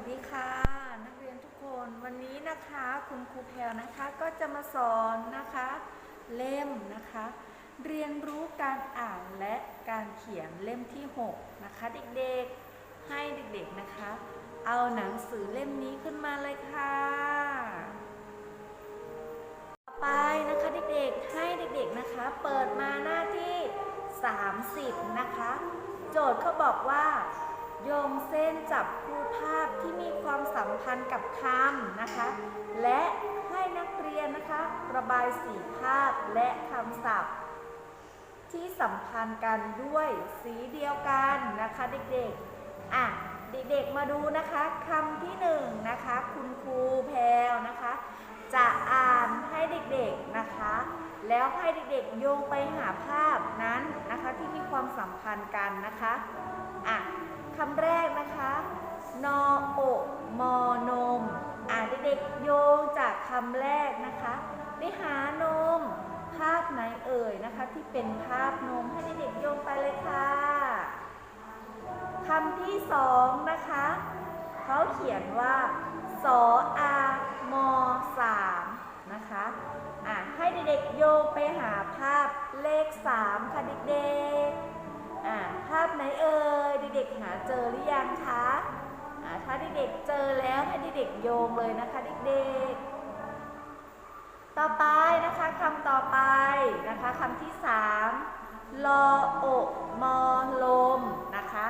วัสดีค่ะ นักเรียนทุกคนวันนี้นะคะคุณครูแพลนะคะก็จะมาสอนนะคะ เล่มนะคะ เรียนรู้การอ่านและการเขียนเล่มที่ 6 นะคะ เด็กๆให้เด็กๆนะคะ เอาหนังสือเล่มนี้ขึ้นมาเลยค่ะต่อไปนะคะเด็กๆให้เด็กๆนะคะ เปิดมาหน้าที่ 30 นะคะ โจทย์เขาบอกว่า โยงเส้นจับคู่ภาพที่มีความสัมพันธ์กับคำนะคะ และให้นักเรียนนะคะ ระบายสีภาพและคำศัพท์ ที่สัมพันธ์กันด้วยสีเดียวกันนะคะเด็กๆ อะเด็กๆมาดูนะคะคำที่หนึ่งนะคะ คุณครูแพลวนะคะ จะอ่านให้เด็กๆนะคะ แล้วให้เด็กๆโยงไปหาภาพนั้นนะคะที่มีความสัมพันธ์กันนะคะอะ คำแรกนะคะ นอโอมอนม อ่านเด็กๆโยงจากคำแรกนะคะ ได้หานม ภาพไหนเอ่ยนะคะ ที่เป็นภาพนมให้เด็กๆโยงไปเลยค่ะคำที่สองนะคะ เขาเขียนว่าสออามอสามนะคะอะให้เด็กๆโยงไปหาภาพเลขสามค่ะเด็กๆ อะภาพไหนเอ่ยเด็กๆหาเจอหรือยังคะอะถ้าเด็กๆเจอแล้วให้เด็กๆโยงเลยนะคะเด็กๆ ต่อไปนะคะคำต่อไปนะคะคำที่สามลอโอกมอลมนะคะ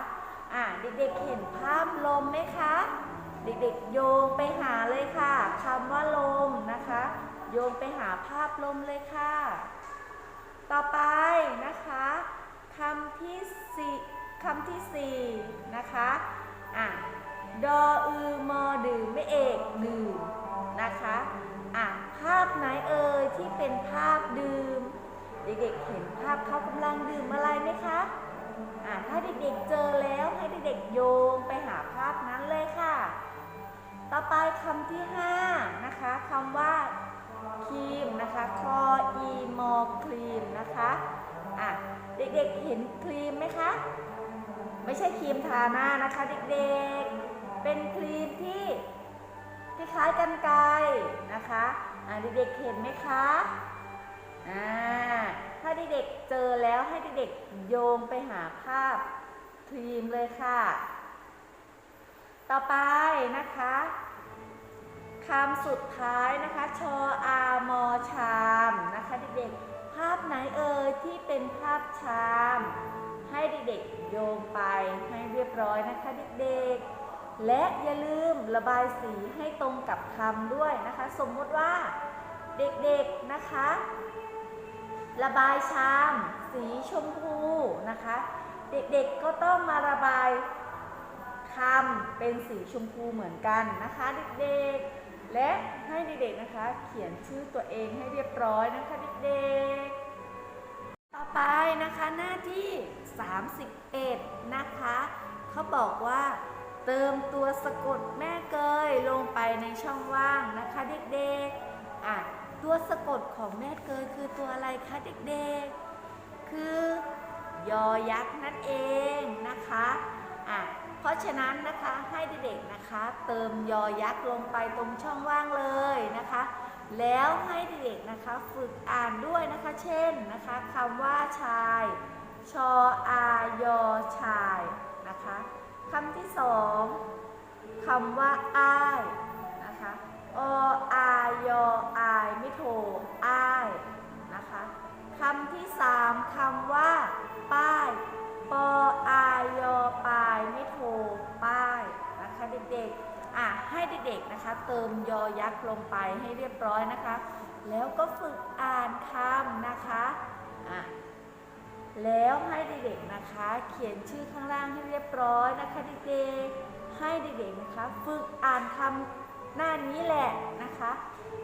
อะเด็กๆเห็นภาพลมไหมคะ เด็กๆโยงไปหาเลยค่ะคำว่าลมนะคะ โยงไปหาภาพลมเลยค่ะ ต่อไปนะคะ คำที่สี่คำที่สี่นะคะอะดออือมอดื่มไม่เอกดื่มนะคะอะภาพไหนเอ่ยที่เป็นภาพดื่ม เด็กๆเห็นภาพเขากำลังดื่มอะไรไหมคะอะถ้าเด็กๆเจอแล้วให้เด็กๆโยงไปหาภาพนั้นเลยค่ะ ต่อไปคำที่ห้านะคะคำว่าครีมนะคะคออีมอครีมนะคะอะ เด็กๆเห็นครีมไหมคะ ไม่ใช่ครีมทาหน้านะคะเด็กๆ เป็นครีมที่คล้ายๆกันไกนะคะเด็กๆเห็นไหมคะอ่าถ้าเด็กๆเจอแล้วให้เด็กๆโยงไปหาภาพครีมเลยค่ะ ต่อไปนะคะคำสุดท้ายนะคะ ชออามอชามนะคะเด็กๆาพไหนเอ่ยที่เป็นภาพชาม ให้เด็กๆโยงไปให้เรียบร้อยนะคะเด็กๆ และอย่าลืมระบายสีให้ตรงกับคำด้วยนะคะ สมมติว่าเด็กๆนะคะ ระบายชาม สีชมพูนะคะ เด็กๆก็ต้องมาระบายคำเป็นสีชมพูเหมือนกันนะคะ เด็กๆและให้เด็กๆนะคะ เขียนชื่อตัวเองให้เรียบร้อยนะคะเด็กๆ 31 นะคะ เขาบอกว่าเติมตัวสะกดแม่เกยลงไปในช่องว่างนะคะเด็กๆอะตัวสะกดของแม่เกยคือตัวอะไรคะเด็กๆ คือยอยักษ์นั่นเองนะคะอะเพราะฉะนั้นนะคะให้เด็กๆนะคะ เติมยอยักษ์ลงไปตรงช่องว่างเลยนะคะ แล้วให้เด็กๆนะคะฝึกอ่านด้วยนะคะ เช่นนะคะคำว่าชาย ชออายอชายนะคะคำที่สองคำว่าอ้ายนะคะออายออายไม่โทอ้ายนะคะคำที่สามคำว่า ป้ายปออายอปายไม่โทป้ายนะคะเด็กๆอะให้เด็กๆนะคะ เติมยอยักษ์ลงไปให้เรียบร้อยนะคะ แล้วก็ฝึกอ่านคำนะคะอะ แล้วให้เด็กๆนะคะ เขียนชื่อข้างล่างให้เรียบร้อยนะคะเด็กๆให้เด็กๆนะคะ ฝึกอ่านคำหน้านี้แหละนะคะ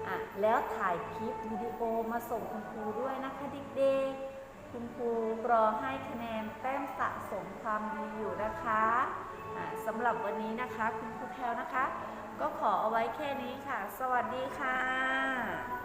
อะแล้วถ่ายคลิปวิดีโอมาส่งคุณครูด้วยนะคะเด็กๆคุณครูรอให้คะแนนแต้มสะสมความดีอยู่นะคะอะสำหรับวันนี้นะคะคุณครูแพลวนะคะ ก็ขอเอาไว้แค่นี้ค่ะ สวัสดีค่ะ